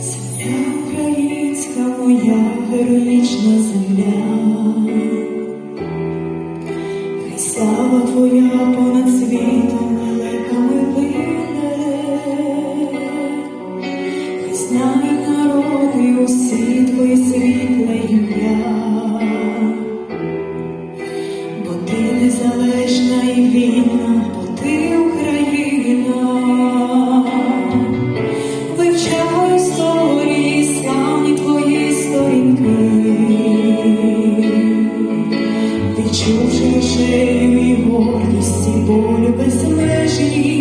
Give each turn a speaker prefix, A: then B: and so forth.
A: Земля українська моя героїчна земля, слава твоя. Душі, душею і гордість, і болю безмежні.